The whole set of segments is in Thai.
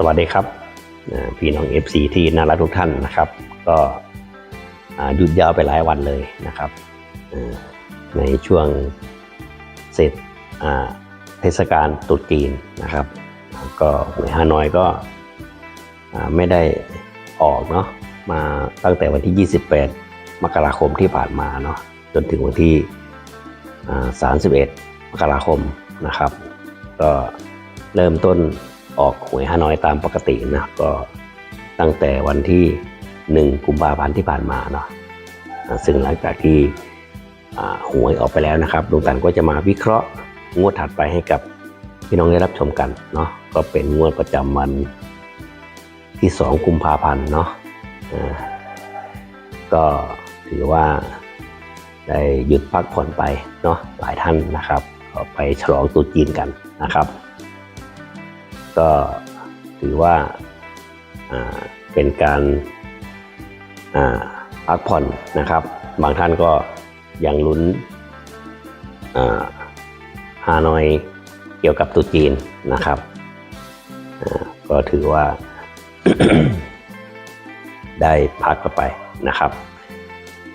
สวัสดีครับพี่น้อง FC ที่น่ารักทุกท่านนะครับ ก็หยุดยาวไปหลายวันเลยนะครับในช่วงเสร็จเทศกาลตรุษจีนนะครับ ก็หวยฮานอยก็ไม่ได้ออกเนาะมาตั้งแต่วันที่ 28 มกราคมที่ผ่านมาเนาะจนถึงวันที่ 31 มกราคมนะครับ ก็เริ่มต้น ออกหวยฮานอยตามปกตินะก็ตั้งแต่วันที่ 1 กุมภาพันธ์ที่ผ่านมาเนาะซึ่งหลังจากที่หวยออกไปแล้วนะครับลุงตันก็จะมาวิเคราะห์งวดถัดไปให้กับพี่น้องได้รับชมกันเนาะก็เป็นงวดประจำวันที่ 2 กุมภาพันธ์เนาะก็ถือว่าได้หยุดพักผ่อนไปเนาะหลายท่านนะครับก็ไปฉลองตรุษจีนกันนะครับ ก็ถือว่าเป็นการพักผ่อนนะครับ บางท่านก็ยังลุ้นอ่าฮานอยเกี่ยวกับตุจีนนะครับก็ถือว่าได้พักกันไปนะครับ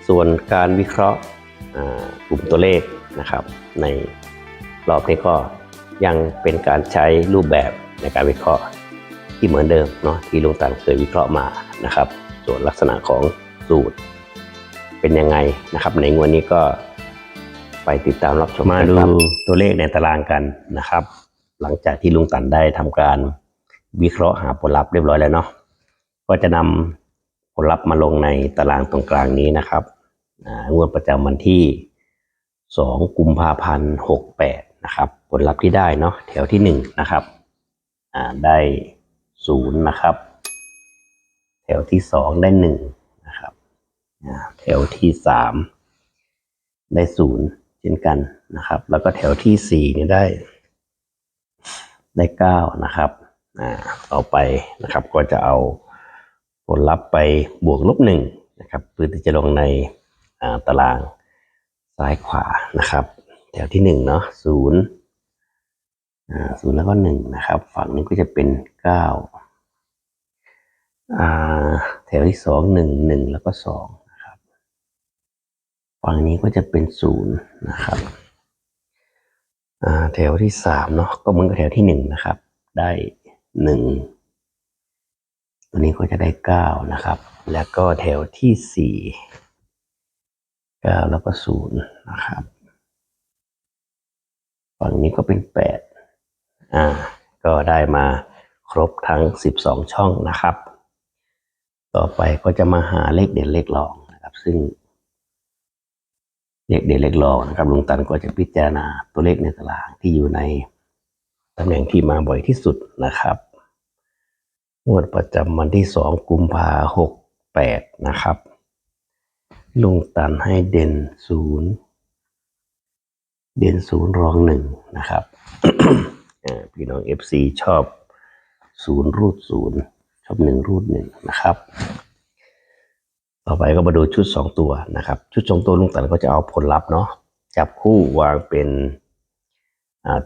ส่วนการวิเคราะห์กลุ่มตัวเลขนะครับ ในรอบนี้ก็ยังเป็นการใช้รูปแบบ ในการวิเคราะห์ที่เหมือนเดิมเนาะที่ลุงตันเคยวิเคราะห์มานะครับ ส่วนลักษณะของสูตรเป็นยังไงนะครับ ในงวดนี้ก็ไปติดตามรับชมมาดูตัวเลขในตารางกันนะครับ หลังจากที่ลุงตันได้ทำการวิเคราะห์หาผลลัพธ์เรียบร้อยแล้วเนาะก็จะนำผลลัพธ์มาลงในตารางตรงกลางนี้นะครับอ่างวดประจำวันที่ 2 กุมภาพันธ์68 นะครับ ผลลัพธ์ที่ได้เนาะแถวที่ 1 นะครับ ได้0นย์นะครับ แถวที่2ได้1นะครับแถวที่3ได้0เช่นกันนะครับ แล้วก็แถวที่4เนี่ยได้ ได้9นะครับอ่าไปนะครับ ก็จะเอาผลลัพธ์ไปบวกลบ1นะครับเพื่อที่จะลงในตารางซ้ายขวานะครับ แถวที่หนึ่งเนาะศูนย์ ศูนย์แล้วก็หนึ่งนะครับ ฝั่งนี้ก็จะเป็นเก้าอ่าแถวที่สองหนึ่งหนึ่งแล้วก็สองนะครับ ฝั่งนี้ก็จะเป็นศูนย์นะครับอ่าแถวที่สามเนาะก็เหมือนกับแถวที่หนึ่งนะครับ ได้หนึ่งตัวนี้ก็จะได้เก้านะครับ แล้วก็แถวที่สี่เก้าแล้วก็ศูนย์นะครับ ฝั่งนี้ก็เป็นแปด อ่าก็ได้มาครบทั้งสิบสองช่องนะครับ ต่อไปก็จะมาหาเลขเด่นเลขรองนะครับ ซึ่งเลขเด่นเลขรองนะครับลุงตันก็จะพิจารณาตัวเลขในตารางที่อยู่ในตำแหน่งที่มาบ่อยที่สุดนะครับงวดประจำวันที่สองกุมภาหกแปดนะครับลุงตันให้เด่นศูนย์เด่นศูนย์รองหนึ่งนะครับ พี่น้องเอฟซีชอบศูนย์รูดศูนย์ชอบหนึ่งรูดหนึ่งนะครับ ต่อไปก็มาดูชุดสองตัวนะครับ ชุดสองตัวลุงตันก็จะเอาผลลัพธ์เนาะจับคู่วางเป็น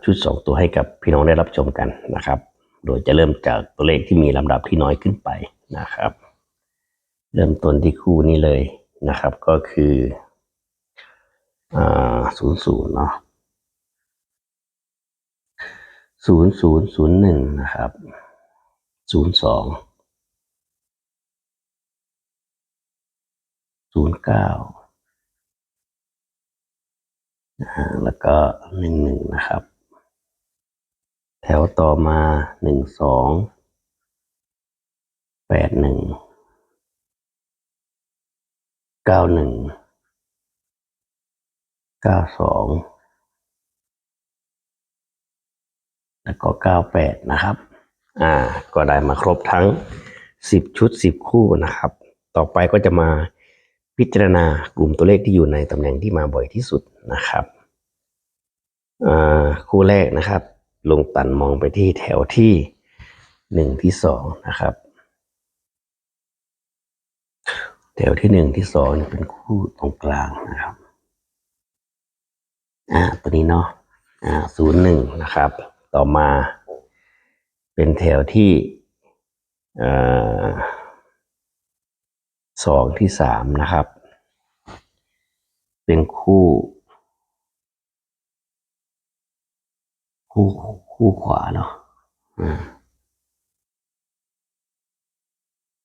ชุดสองตัวให้กับพี่น้องได้รับชมกันนะครับ โดยจะเริ่มจากตัวเลขที่มีลำดับที่น้อยขึ้นไปนะครับ เริ่มต้นที่คู่นี้เลยนะครับ ก็คือศูนย์ศูนย์เนาะ ศูนย์ศูนย์ศูนย์หนึ่งนะครับศูนย์สองศูนย์เก้าแล้วก็หนึ่งหนึ่งนะครับ แถวต่อมาหนึ่งสองแปดหนึ่งเก้าหนึ่งเก้าสอง แล้วก็เก้าแปดนะครับ อ่า ก็ได้มาครบทั้งสิบชุดสิบคู่นะครับ ต่อไปก็จะมาพิจารณากลุ่มตัวเลขที่อยู่ในตำแหน่งที่มาบ่อยที่สุดนะครับ อ่า คู่แรกนะครับ ลงตันมองไปที่แถวที่หนึ่งที่สองนะครับ แถวที่หนึ่งที่สองเป็นคู่ตรงกลางนะครับ อ่า ตัวนี้เนาะ อ่าศูนย์หนึ่งนะครับ ต่อมา เป็นแถวที่สองที่สามนะครับ เป็นคู่ คู่คู่ขวาเนาะ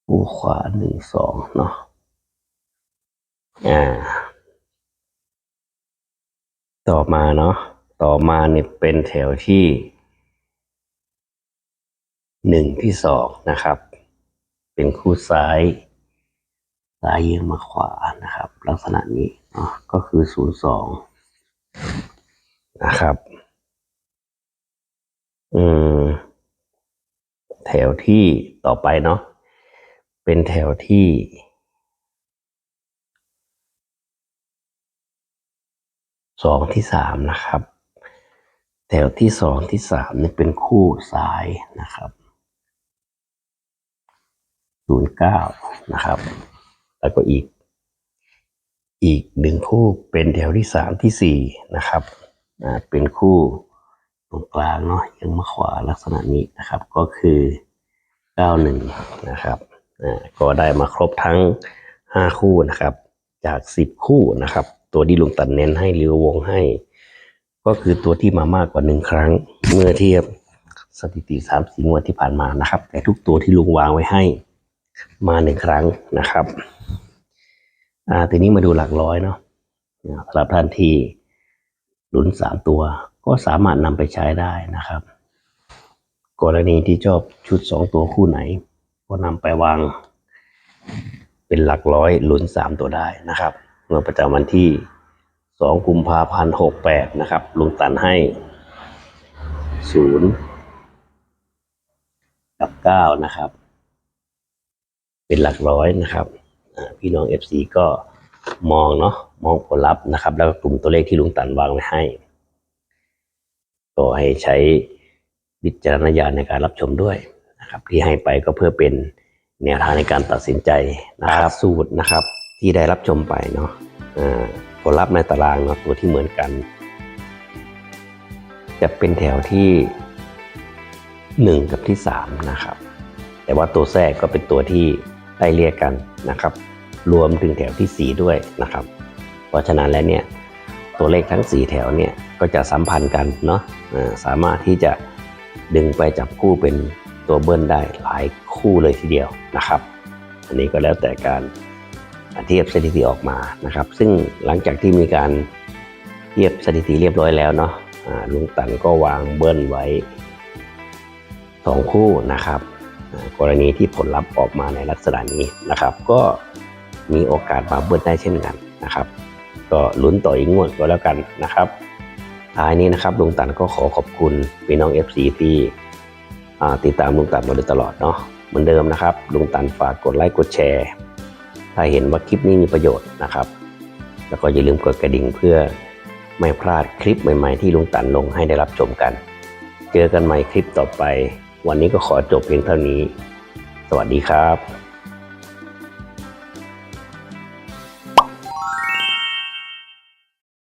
คู่ขวาหนึ่งสองเนาะอ่า ต่อมาเนาะต่อมาเนี่ยเป็นแถวที่ หนึ่งที่สองนะครับ เป็นคู่ซ้ายซ้ายเยียงมาขวานะครับ ลักษณะนี้ก็คือศูนย์สองนะครับอืมแถวที่ต่อไปเนาะเป็นแถวที่สองที่สามนะครับ แถวที่สองที่สามนี่เป็นคู่ซ้ายนะครับ ศูนย์เก้านะครับ แล้วก็อีก อีกหนึ่งคู่เป็นแถวที่สามที่สี่นะครับอ่าเป็นคู่ตรงกลางเนาะยังมาขวาลักษณะนี้นะครับ ก็คือเก้าหนึ่งนะครับอ่าก็ได้มาครบทั้งห้าคู่นะครับ จากสิบคู่นะครับ ตัวที่ลุงตัดเน้นให้หรือวงให้ ก็คือตัวที่มามากกว่าหนึ่งครั้ง เมื่อเทียบสถิติสามสี่งวดที่ผ่านมานะครับ แต่ทุกตัวที่ลุงวางไว้ให้ มาหนึ่งครั้งนะครับอ่าทีนี้มาดูหลักร้อยเนาะสำหรับท่านที่หลุนสามตัว ก็สามารถนำไปใช้ได้นะครับ กรณีที่ชอบชุดสองตัวคู่ไหน ก็นำไปวาง เป็นหลักร้อยหลุนสามตัวได้นะครับเมื่อประจำวันที่สองกุมภาพันธ์หกแปดนะครับลุงตันให้ศูนย์กับเก้านะครับ เป็นหลักร้อยนะครับพี่น้อง FC ก็มองเนาะมองผลลัพธ์นะครับ แล้วกลุ่มตัวเลขที่ลุงตันวางไว้ให้ก็ให้ใช้วิจารณญาณในการรับชมด้วยนะครับ ที่ให้ไปก็เพื่อเป็นแนวทางในการตัดสินใจนะครับ สูตรนะครับ ที่ได้รับชมไปเนาะผลลัพธ์ในตารางเนาะตัวที่เหมือนกัน จะเป็นแถวที่หนึ่งกับที่สามนะครับ แต่ว่าตัวแทรกก็เป็นตัวที่ไล่เรียกกันนะครับ รวมถึงแถวที่ 4 ด้วยนะครับ เพราะฉะนั้นแล้วเนี่ยตัวเลขทั้ง 4 แถวเนี่ยก็จะสัมพันธ์กันเนาะสามารถที่จะดึงไปจับคู่เป็นตัวเบิ้ลได้หลายคู่เลยทีเดียวนะครับ อันนี้ก็แล้วแต่การเทียบสถิติออกมานะครับ ซึ่งหลังจากที่มีการเทียบสถิติเรียบร้อยแล้วเนาะลุงตันก็วางเบิ้ลไว้สองคู่นะครับ กรณีที่ผลลัพธ์ออกมาในลักษณะนี้นะครับ ก็มีโอกาสมาเบิ้ลได้เช่นกันนะครับ ก็ลุ้นต่ออีกงวดก็แล้วกันนะครับท้ายนี้นะครับลุงตันก็ขอขอบคุณพี่น้อง FC ที่อ่ติดตามลุงตันมาโดยตลอดเนาะเหมือนเดิมนะครับลุงตันฝากกดไลค์กดแชร์ ถ้าเห็นว่าคลิปนี้มีประโยชน์นะครับ แล้วก็อย่าลืมกดกระดิ่งเพื่อไม่พลาดคลิปใหม่ ๆ ที่ลุงตันลงให้ได้รับชมกัน เจอกันใหม่คลิปต่อไป วันนี้ก็ขอจบเพียงเท่านี้ สวัสดีครับ